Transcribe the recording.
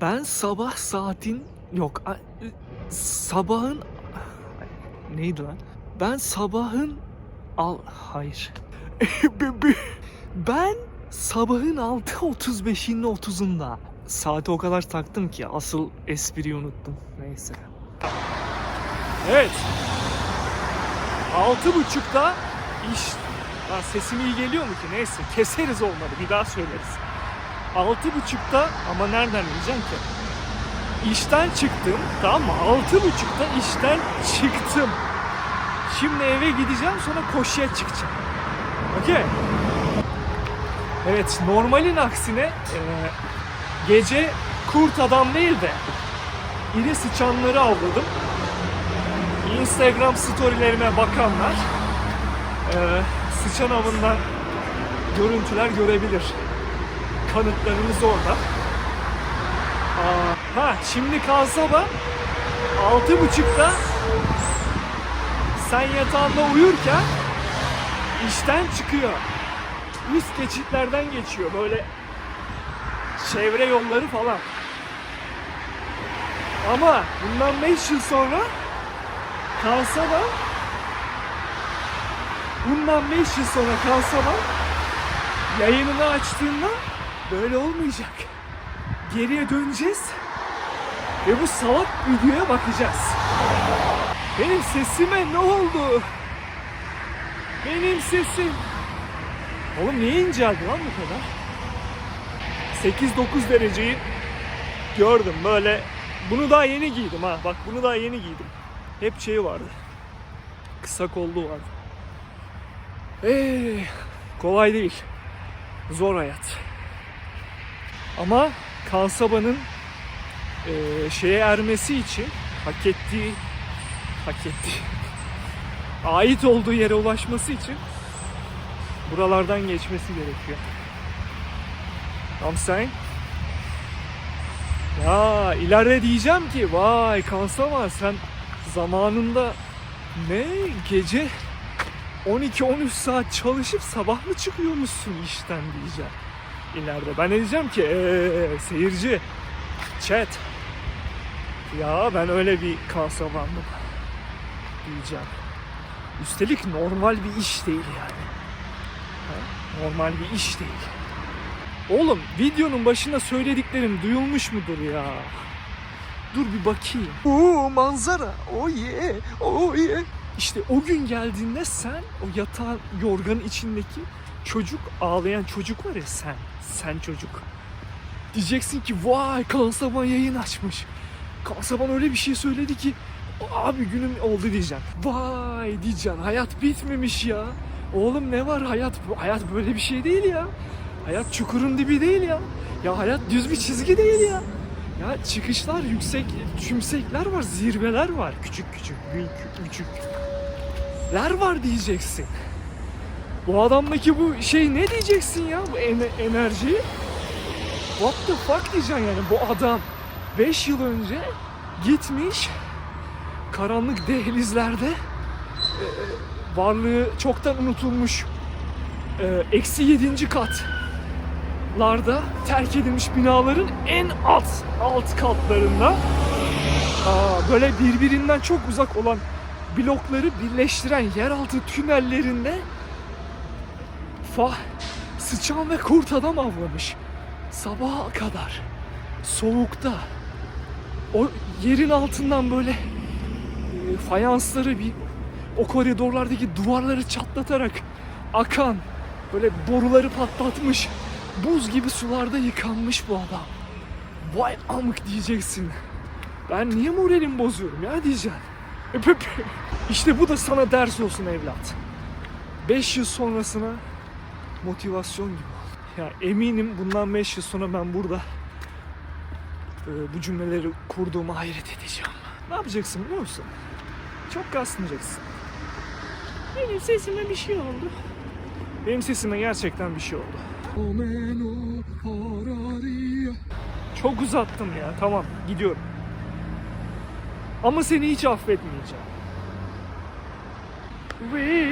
Ben sabah saatin yok a- sabahın neydi lan? Ben sabahın al hayır. ben sabahın 6.35'inde 30'unda saate o kadar taktım ki asıl espriyi unuttum. Neyse. Evet. Altı buçukta iş... Lan sesim iyi geliyor mu ki? Neyse keseriz olmadı bir daha söyleriz. Altı buçukta ama nereden bileceğim ki? İşten çıktım tamam mı? Altı buçukta işten çıktım. Şimdi eve gideceğim sonra koşuya çıkacağım. Okey. Evet normalin aksine e, gece kurt adam değil de iri sıçanları avladım. Instagram storylerime bakanlar e, sıçan avından görüntüler görebilir. Kanıtlarımız orada. Ha şimdi kalsa da altı buçukta sen yatağında uyurken işten çıkıyor. Üst geçitlerden geçiyor böyle çevre yolları falan. Ama bundan 5 yıl sonra kalsa da bundan 5 yıl sonra kalsa da yayınını açtığında böyle olmayacak. Geriye döneceğiz ve bu salak videoya bakacağız. Benim sesime ne oldu? Benim sesim. Oğlum niye inceldi lan bu kadar? 8-9 dereceyi gördüm böyle. Bunu daha yeni giydim ha. Bak bunu daha yeni giydim. Hep şeyi vardı. Kısa kollu vardı. Eee kolay değil. Zor hayat. Ama Kansaba'nın eee, şeye ermesi için hak ettiği hak ettiği ait olduğu yere ulaşması için buralardan geçmesi gerekiyor. I'm saying? Ya ileride diyeceğim ki vay Kansama sen zamanında ne gece 12-13 saat çalışıp sabah mı çıkıyormuşsun işten diyeceğim ileride. Ben de diyeceğim ki eee seyirci chat ya ben öyle bir Kansamandım diyeceğim. Üstelik normal bir iş değil yani. Ha? Normal bir iş değil. Oğlum videonun başında söylediklerim duyulmuş mudur ya? Dur bir bakayım. Oo manzara. Oh yeah. Oh yeah. İşte o gün geldiğinde sen o yatağın yorganın içindeki çocuk ağlayan çocuk var ya sen. Sen çocuk. Diyeceksin ki vay Kansaban yayın açmış. Kansaban öyle bir şey söyledi ki abi günüm oldu diyeceksin. Vay diyeceksin hayat bitmemiş ya. Oğlum ne var hayat hayat böyle bir şey değil ya. Hayat çukurun dibi değil ya. Ya hayat düz bir çizgi değil ya. Ya çıkışlar yüksek, tümsekler var, zirveler var. Küçük küçük, büyük küçükler var diyeceksin. Bu adamdaki bu şey ne diyeceksin ya bu ener- enerji? What the fuck diyeceksin yani bu adam 5 yıl önce gitmiş karanlık dehlizlerde e, varlığı çoktan unutulmuş e, eksi 7. katlarda terk edilmiş binaların en alt alt katlarında aa, böyle birbirinden çok uzak olan blokları birleştiren yeraltı tünellerinde fa sıçan ve kurt adam avlamış sabaha kadar soğukta o yerin altından böyle e, fayansları bir o koridorlardaki duvarları çatlatarak akan böyle boruları patlatmış buz gibi sularda yıkanmış bu adam. Vay amık diyeceksin. Ben niye moralimi bozuyorum ya diyeceksin. Öp. İşte bu da sana ders olsun evlat. 5 yıl sonrasına motivasyon gibi ol. Ya eminim bundan 5 yıl sonra ben burada e, bu cümleleri kurduğuma hayret edeceğim. Ne yapacaksın biliyor musun? Çok kasmayacaksın. Benim sesime bir şey oldu. Benim sesime gerçekten bir şey oldu. Çok uzattım ya. Tamam gidiyorum. Ama seni hiç affetmeyeceğim. Ve